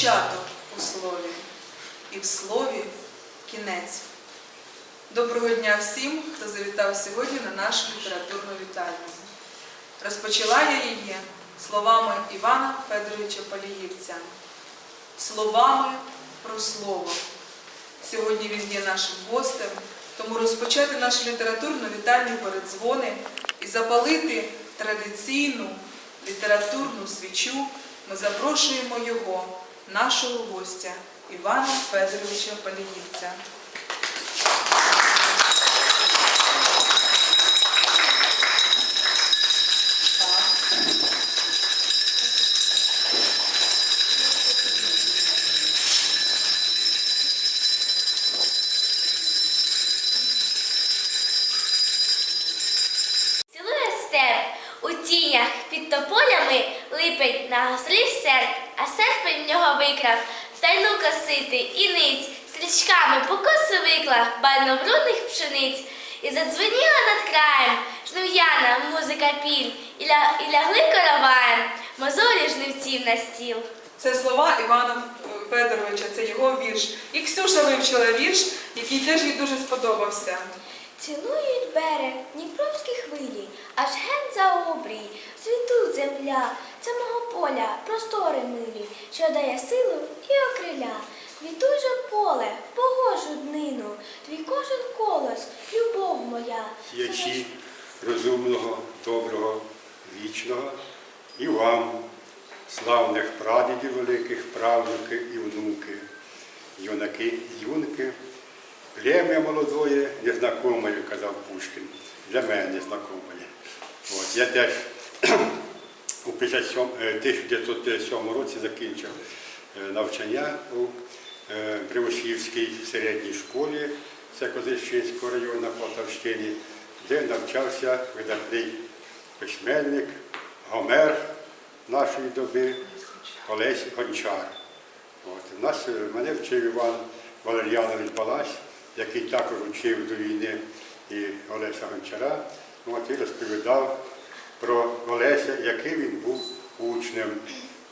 початок у слові і в слові кінець. Доброго дня всім, хто завітав сьогодні на нашу літературну вітальню. Розпочала я її словами Івана Федоровича Паліївця. Словами про слово. Сьогодні він є нашим гостем, тому розпочати нашу літературну вітальні передзвони і запалити традиційну літературну свічу ми запрошуємо його нашого гостя Івана Федоровича Паліївця. Серп, а серпень в нього викрав тайну косити і ниць стрічками по косу виклав байноврудних пшениць. І задзвеніла над краєм жнив'яна музика піль, і, ля, і лягли короваєм мозолі жнивців на стіл. Це слова Івана Федоровича, це його вірш. І Ксюша вивчила вірш, який теж їй дуже сподобався. Цілують берег Дніпровські хвилі, аж ген за обрій, світу земля, це мого поля, простори милі, що дає силу і окриля. Квітуй же поле, в погожу днину, твій кожен колос, любов моя. Ячі розумного, доброго, вічного і вам, славних прадідів великих, правнуки і внуки, юнаки, юнки, плем'я молодое, незнакомое, казав Пушкін, для мене незнакомое. От, я теж у 57 е, 1957 році закінчив е, навчання у е, середній школі, це району на Полтавщині, де навчався видатний письменник, Гомер нашої доби, Олесь Гончар. От. У нас мене вчив Іван Валер'янович Балась, який також вчив до війни і Олеся Гончара. От, і розповідав про Олеся, який він був учнем,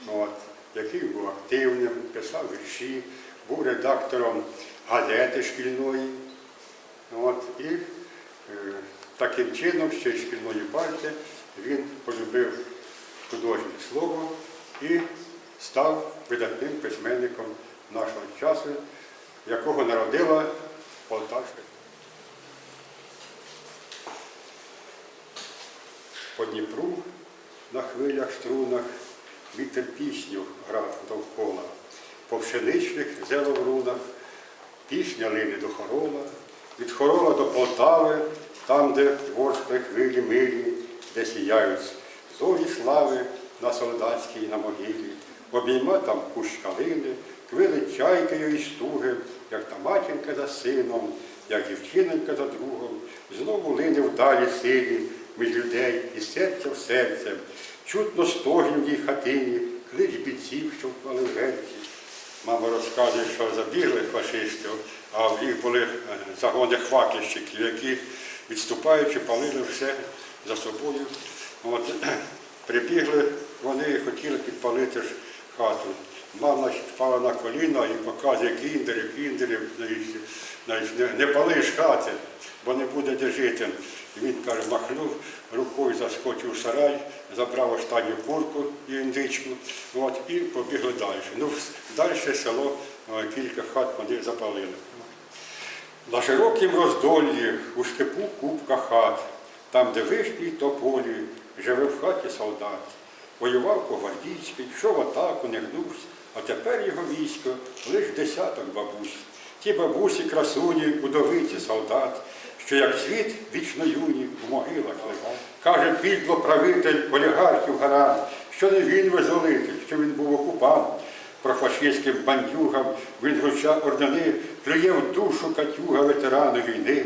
от, який був активним, писав вірші, був редактором газети шкільної. От, і е, таким чином, ще й шкільної партії, він полюбив художнє слово і став видатним письменником нашого часу, якого народила Полтавська. По Дніпру на хвилях струнах вітер пісню грав довкола, по пшеничних зеловрунах пісня лине до хорола, від хорола до Полтави, там, де творчі хвилі милі, де сіяють зорі слави на солдатській на могилі, обійма там кущ калини, квили чайкою і стуги, як та матінка за сином, як дівчинонька за другом, знову лине вдалі силі між людей і серця в серце, чутно стогін в їй хатині, клич бійців, що впали в герці. Мама розказує, що забігли фашистів, а в їх були е, загони хваківщиків, які, відступаючи, палили все за собою. От, прибігли вони і хотіли підпалити ж хату. Мама впала на коліна і показує кіндерів, кіндерів, не, не пали хати, бо не буде де жити. І він каже, махнув рукою, заскочив в сарай, забрав останню курку і індичку, от, і побігли далі. Ну, далі село, е, кілька хат вони запалили. На широкім роздолі у степу купка хат, там, де вишні тополі, живе в хаті солдат. Воював по гвардійській, йшов атаку, не гнувся, а тепер його військо лиш десяток бабусь. Ті бабусі, красуні, удовиці солдат, що як світ вічно юні в могилах лежать. Каже підло правитель олігархів гарант, що не він визволитель, що він був окупант. Про фашистським бандюгам він вруча ордени, плює в душу катюга ветерану війни.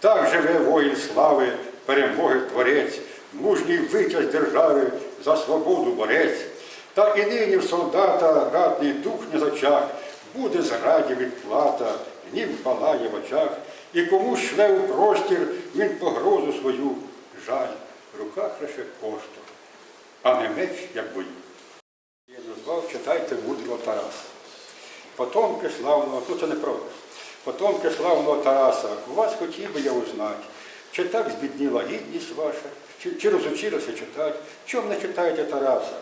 Так живе воїн слави, перемоги творець, мужній витязь держави за свободу борець. Та і нині в солдата радний дух не з очах, буде зраді відплата, гнів палає в очах, і комусь шле у простір він погрозу свою жаль, в руках лише коштур, а не меч, як бою. Я назвав, читайте мудрого Тараса. Потомки славного, ну це не правда. потомки славного Тараса, у вас хотів би я узнати, чи так збідніла гідність ваша, чи, чи розучилися читати, чому не читаєте Тараса?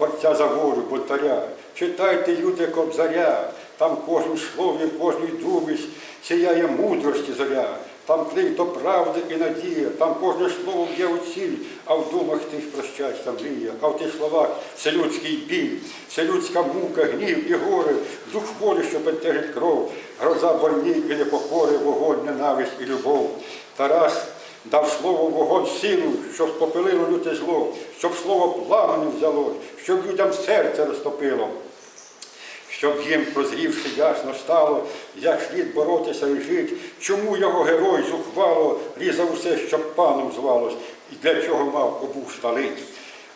Борця за волю, бунтаря. Читайте, люди, кобзаря, там кожному слові, кожній думі сіяє мудрості зоря, там клик до правди і надія, там кожне слово є у ціль, а в думах тих про щастя мрія, а в тих словах це людський біль, це людська мука, гнів і горе, дух волі, що бентежить кров, гроза больні і непокори, вогонь, ненависть і любов. Тарас дав слово вогонь силу, щоб попилило люте зло, щоб слово пламені взяло, щоб людям серце розтопило, щоб їм, прозрівши ясно стало, як слід боротися і жить, чому його герой зухвало різав усе, щоб паном звалось, і для чого мав обух сталить.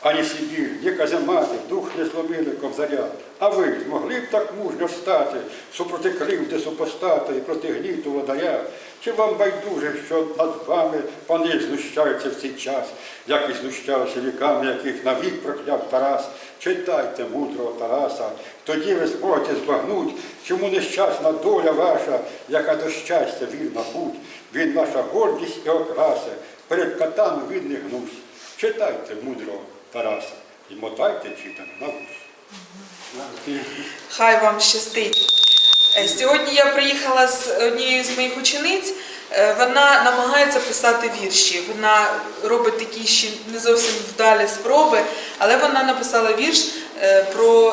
Ані Сибір, ні каземати, дух не зломили кобзаря. А ви змогли б так мужньо стати, супроти кривди супостата і проти гніту водаря? Чи вам байдуже, що над вами пани знущаються в цей час, як і знущалися віками, яких навік прокляв Тарас? Читайте мудрого Тараса, тоді ви зможете збагнуть, чому нещасна доля ваша, яка до щастя вірна путь. Він наша гордість і окраса, перед катами він не гнусь. Читайте мудрого Тараса і мотайте читане на вус. Хай вам щастить. Е, Сьогодні я приїхала з однією з моїх учениць. Е, Вона намагається писати вірші. Вона робить такі ще не зовсім вдалі спроби, але вона написала вірш е, про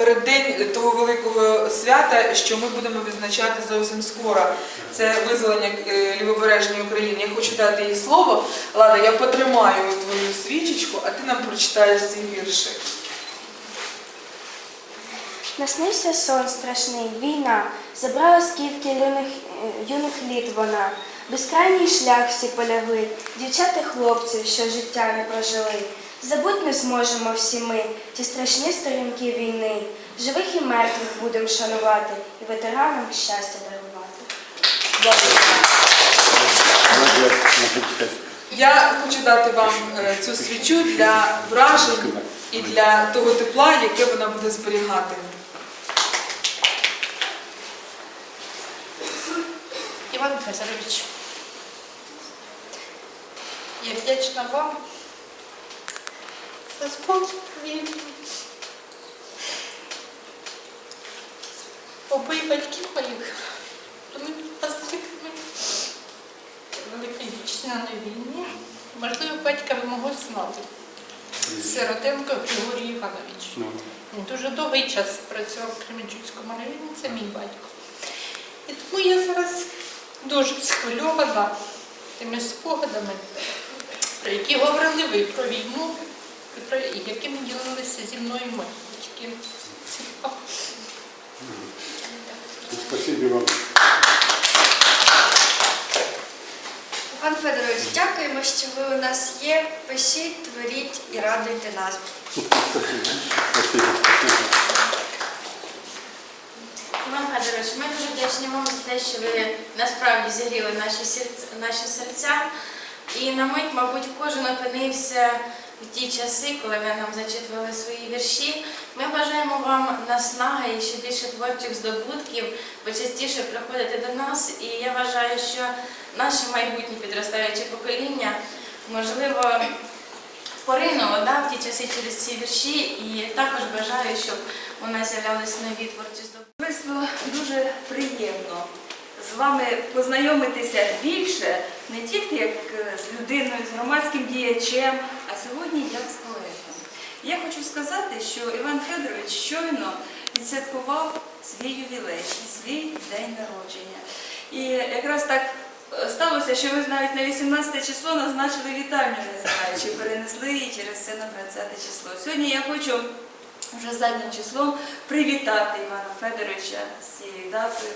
е, переддень того великого свята, що ми будемо відзначати зовсім скоро. Це визволення е, лівобережної України. Я хочу дати їй слово. Лада, я потримаю твою свічечку, а ти нам прочитаєш ці вірші. Наснився сон страшний, війна, забрала скільки юних, е, юних літ вона. Безкрайній шлях всі полягли, дівчат і хлопців, що життя не прожили. Забудь не зможемо всі ми ті страшні сторінки війни. Живих і мертвих будемо шанувати і ветеранам щастя дарувати. Я хочу дати вам е, цю свічу для вражень і для того тепла, яке вона буде зберігати. Іван Федорович, я вдячна вам спокій. Обоє батьків моїх, вони пастриками Великої Вітчизняної війни. Можливо, батька ви могли знати. Сиротенко Григорій Іванович. Він дуже довгий час працював в Кременчуцькому районі, це мій батько. І тому я зараз дуже схвильована тими спогадами, про які говорили ви про війну, якими ділилися зі мною мої. Спасибі вам. Пан Федорович, дякуємо, що ви у нас є. Пишіть, творіть і радуйте нас. Іван Федорович, ми дуже вдячні вам за те, що ви насправді зігріли наші серця. І на мить, мабуть, кожен опинився в ті часи, коли ви нам зачитували свої вірші. Ми бажаємо вам наснаги і ще більше творчих здобутків, почастіше приходити до нас. І я вважаю, що наше майбутнє підростаюче покоління, можливо, поринуло да, в ті часи через ці вірші. І також бажаю, щоб у нас з'являлися нові творчі здобутки. Дуже приємно з вами познайомитися більше, не тільки як е, з людиною, з громадським діячем, а сьогодні як з поетом. Я хочу сказати, що Іван Федорович щойно відсвяткував свій ювілей, свій день народження. І якраз так е, сталося, що ви навіть на 18 число назначили вітальню, не знаю, чи перенесли її через це на 20 число. Сьогодні я хочу вже заднім числом привітати Івана Федоровича з цією датою,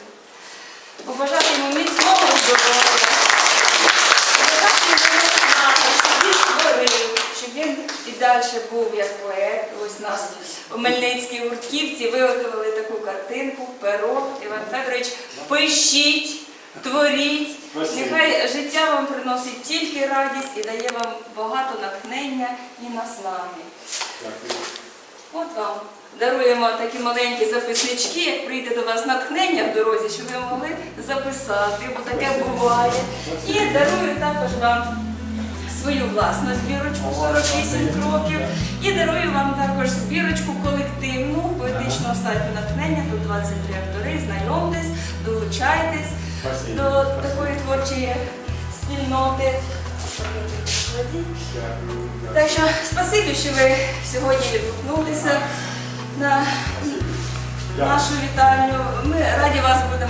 побажати йому міцного здоров'я, побажати йому наснаги, щоб він творив, щоб він і далі був як поет. Ось нас у Мельницькій гуртківці виготовили таку картинку, перо. Іван Федорович, пишіть, творіть. Нехай життя вам приносить тільки радість і дає вам багато натхнення і наснаги. От вам даруємо такі маленькі записнички, як прийде до вас натхнення в дорозі, щоб ви могли записати, бо таке буває. І дарую також вам свою власну збірочку 48 кроків. І дарую вам також збірочку колективну поетичного сайту натхнення. Тут 23 автори. Знайомтесь, долучайтесь до такої творчої спільноти. Так що спасибі, що ви сьогодні відгукнулися на нашу вітальню. Ми раді вас будемо